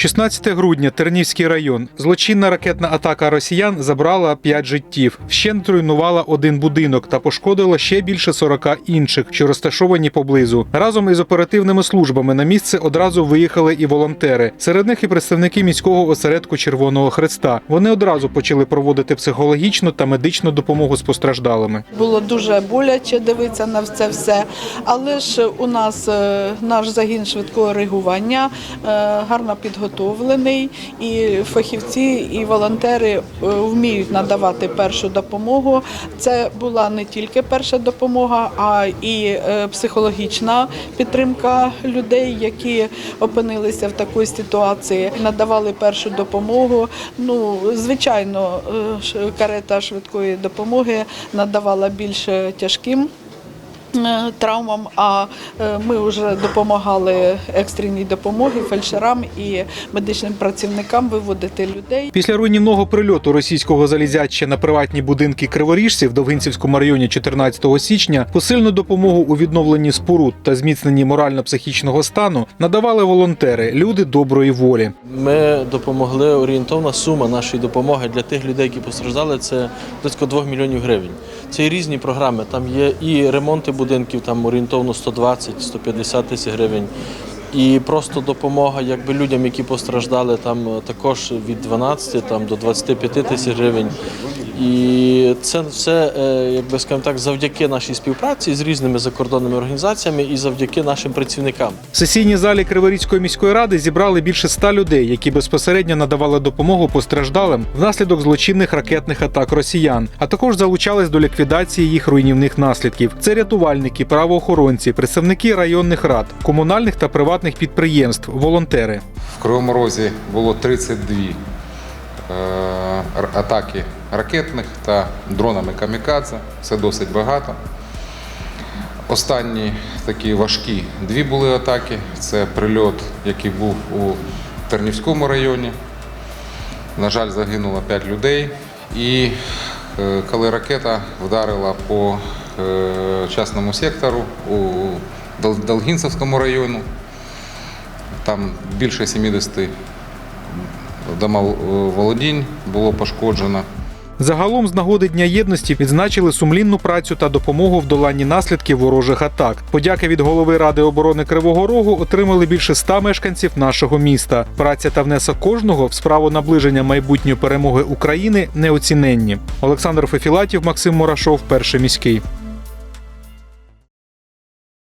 16 грудня, Тернівський район. Злочинна ракетна атака росіян забрала 5 життів. Вщент руйнувала один будинок та пошкодила ще більше 40 інших, що розташовані поблизу. Разом із оперативними службами на місце одразу виїхали і волонтери. Серед них і представники міського осередку Червоного Хреста. Вони одразу почали проводити психологічну та медичну допомогу з постраждалими. Було дуже боляче дивитися на це все. Але ж у нас е, наш загін швидкого реагування е, гарно підготовлений, і фахівці, і волонтери е, вміють надавати першу допомогу. Це була не тільки перша допомога, а і е, психологічна підтримка людей, які опинилися в такій ситуації. Надавали першу допомогу. Ну, звичайно, е, карета швидкої допомоги надавала більш тяжким травмам, а е, ми вже допомагали екстреній допомоги фельдшерам і медичним працівникам виводити людей. Після руйнівного прильоту російського залізяча на приватні будинки криворіжців в Довгинцівському районі 14 січня посильну допомогу у відновленні споруд та зміцненні морально-психічного стану надавали волонтери, люди доброї волі. Ми допомогли орієнтовна сума нашої допомоги для тих людей, які постраждали, це близько 2 мільйонів гривень. Це і різні програми. Там є і ремонти будинків, там орієнтовно 120-150 тисяч гривень. І просто допомога якби людям, які постраждали, там е, також від 12 там, до 25 тисяч гривень. І це все, е, якби скажімо так, завдяки нашій співпраці з різними закордонними організаціями і завдяки нашим працівникам. В сесійній залі Криворізької міської ради зібрали більше ста людей, які безпосередньо надавали допомогу постраждалим внаслідок злочинних ракетних атак росіян, а також залучались до ліквідації їх руйнівних наслідків. Це рятувальники, правоохоронці, представники районних рад, комунальних та приватних підприємств, волонтери. В Кривому Розі було 32 е, атаки ракетних та дронами камікадзе. Це досить багато. Останні такі важкі дві були атаки. Це прильот, який був у Тернівському районі. На жаль, загинуло 5 людей. І е, коли ракета вдарила по е, частному сектору у Дол- Долгінцевському району, там більше 70 домоволодінь було пошкоджено. Загалом з нагоди Дня єдності відзначили сумлінну працю та допомогу в доланні наслідків ворожих атак. Подяки від голови Ради оборони Кривого Рогу отримали більше ста мешканців нашого міста. Праця та внесок кожного в справу наближення майбутньої перемоги України неоціненні. Олександр Фефілатів, Максим Мурашов, перший міський.